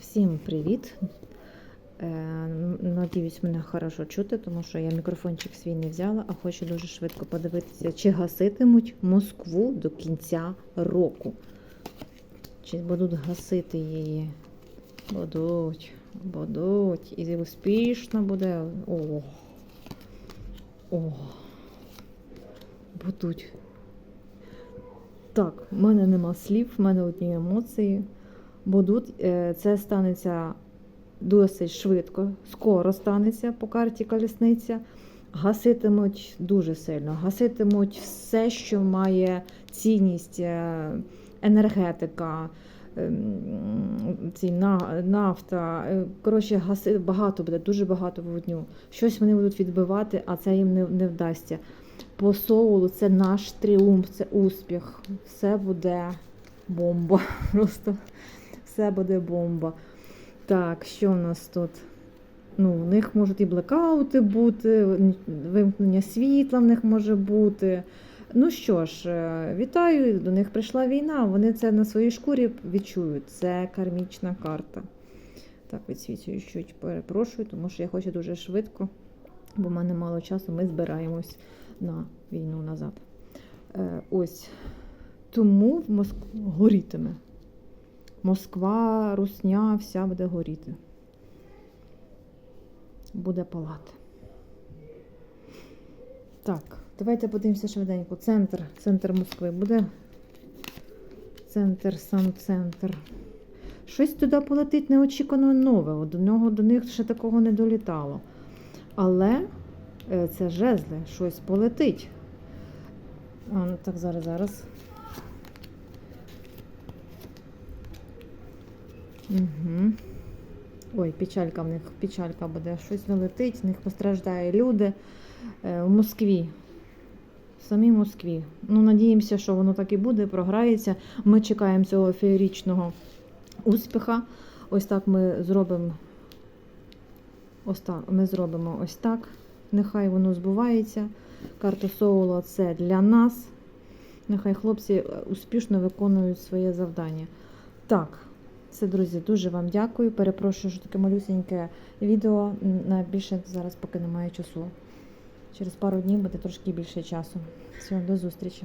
Всім привіт! Е, Надіюсь, мене хорошо чути, тому що я мікрофончик свій не взяла, а хочу дуже швидко подивитися, чи гаситимуть Москву до кінця року. Чи будуть гасити її? Будуть, будуть. І успішно буде. О. О. Будуть. Так, в мене нема слів, в мене одні емоції будуть. Е, Це станеться досить швидко, скоро станеться по карті колісниця. Гаситимуть дуже сильно, гаситимуть все, що має цінність, е, енергетика, ем, ці нафта. Е, Коротше, гаси, багато буде, дуже багато вогню. Щось вони будуть відбивати, а це їм не, не вдасться. По соулу це наш тріумф, це успіх. Все буде бомба. Просто все буде бомба. Так, що в нас тут? Ну, в них можуть і блекаути бути, вимкнення світла в них може бути. Ну що ж, е, вітаю, до них прийшла війна, вони це на своїй шкурі відчують. Це кармічна карта. Так, відсвічую чуть перепрошую, тому що я хочу дуже швидко, бо в мене мало часу, ми збираємось на війну назад. Е, ось. Тому в Москві горітиме. Москва, Русня, вся буде горіти. Буде палати. Так, давайте подивимося швиденько. Центр, центр Москви буде. Центр, сам центр. Щось туди полетить неочікувано нове. До нього до них ще такого не долітало. Але е, це жезли, щось полетить. А, ну так, зараз, зараз. Угу. Ой, печалька в них, печалька буде. Щось не в них постраждають люди е, в Москві. В самій Москві. Ну, надіємося, що воно так і буде, програється. Ми чекаємо цього феєрічного успіха. Ось так ми зробимо. Ось так, ми зробимо ось так. Нехай воно збувається. Карта Соула це для нас. Нехай хлопці е, успішно виконують своє завдання. Так, це, друзі, дуже вам дякую. Перепрошую, що таке малюсеньке відео. На більше зараз поки немає часу. Через пару днів буде трошки більше часу. Все, до зустрічі.